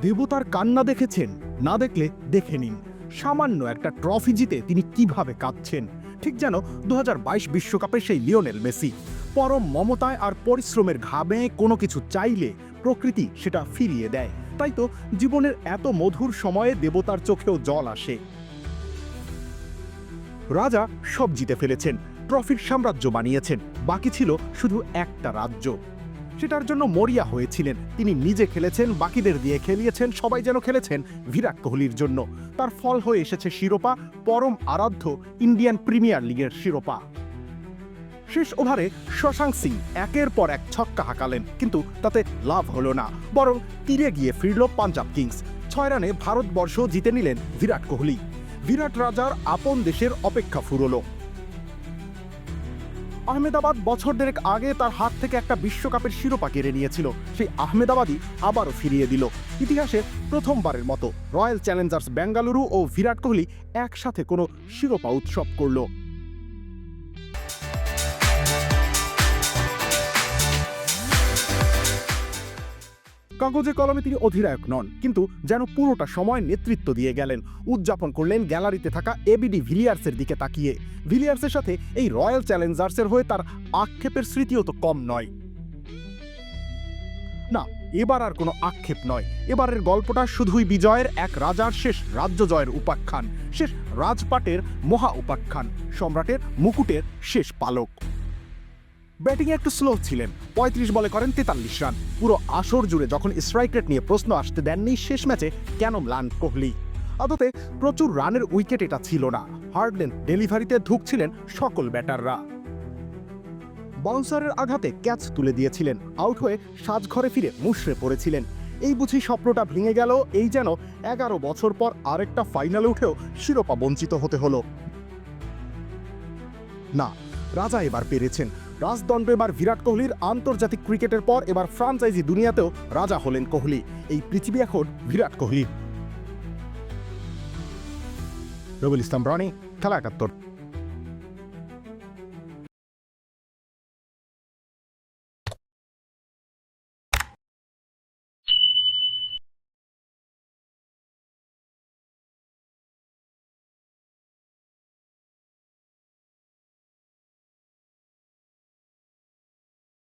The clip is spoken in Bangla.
দেবতার কান্না দেখেছেন? না দেখলে দেখে নিন। সামান্য একটা ট্রফি জিতে তিনি কীভাবে কাঁদছেন? ঠিক যেন দু বিশ্বকাপে সেই লিওনেল মেসি। পরম মমতায় আর পরিশ্রমের ঘামে কোনো কিছু চাইলে প্রকৃতি সেটা ফিরিয়ে দেয়। তাই তো জীবনের এত মধুর সময়ে দেবতার চোখেও জল আসে। রাজা সব জিতে ফেলেছেন। ট্রফির সাম্রাজ্য বানিয়েছেন। বাকি ছিল শুধু একটা রাজ্য। সেটার জন্য মরিয়া হয়েছিলেন। তিনি নিজে খেলেছেন, বাকিদের দিয়ে খেলিয়েছেন, সবাই যেন খেলেছেন বিরাট কোহলির জন্য। তার ফল হয়ে এসেছে শিরোপা, পরম আরাধ্য ইন্ডিয়ান প্রিমিয়ার লিগের শিরোপা। শেষ ওভারে শশাঙ্ক সিং একের পর এক ছক্কা হাঁকালেন, কিন্তু তাতে লাভ হলো না। বরং তীরে গিয়ে ফিরল পাঞ্জাব কিংস। ছয় রানে ভারতবর্ষ জিতে নিলেন বিরাট কোহলি। বিরাট রাজার আপন দেশের অপেক্ষা ফুরলো। আহমেদাবাদ বছর দেড়েক আগে তার হাত থেকে একটা বিশ্বকাপের শিরোপা কেড়ে নিয়েছিল। সেই আহমেদাবাদই আবারও ফিরিয়ে দিল। ইতিহাসে প্রথমবারের মতো রয়্যাল চ্যালেঞ্জার্স বেঙ্গালুরু ও বিরাট কোহলি একসাথে কোনো শিরোপা উৎসব করল। কাগজে কলমে তিনি অধিনায়ক নন, কিন্তু যেন পুরোটা সময় নেতৃত্ব দিয়ে গেলেন। উদযাপন করলেন গ্যালারিতে থাকা এবিডি ভিলিয়ার্সের দিকে তাকিয়ে। ভিলিয়ার্সের সাথে এই রয়্যাল চ্যালেঞ্জার্সের হয়ে তার আক্ষেপের স্মৃতিও তো কম নয়। না, এবার আর কোনো আক্ষেপ নয়। এবারের গল্পটা শুধুই বিজয়ের এক রাজার শেষ রাজ্য জয়ের উপাখ্যান, শেষ রাজপাটের মহা উপাখ্যান, সম্রাটের মুকুটের শেষ পালক। ব্যাটিংয়ে একটু স্লো ছিলেন। পঁয়ত্রিশ বলে করেন তেতাল্লিশ রান। পুরো আসর জুড়ে যখন স্ট্রাইক রেট নিয়ে প্রশ্ন আসতে দেননি, শেষ ম্যাচে কেন ম্লান কোহলি? আদতে প্রচুর রানের উইকেট এটা ছিল না। হার্ডলেন ডেলিভারিতে ধুকছিলেন সকল ব্যাটাররা। বাউন্সারের আঘাতে ক্যাচ তুলে দিয়েছিলেন। আউট হয়ে সাজঘরে ফিরে মুশড়ে পড়েছিলেন। এই বুঝি স্বপ্নটা ভেঙে গেল, এই যেন এগারো বছর পর আরেকটা ফাইনালে উঠেও শিরোপা বঞ্চিত হতে হলো। না, রাজা এবার পেরেছেন। রাজদণ্ড এবার বিরাট কোহলির আন্তর্জাতিক ক্রিকেটের পর এবার ফ্রাঞ্চাইজি দুনিয়াতেও রাজা হলেন কোহলি। এই পৃথিবী এখন বিরাট কোহলি। রবিল ইসলাম রনি, খেলা একাত্তর।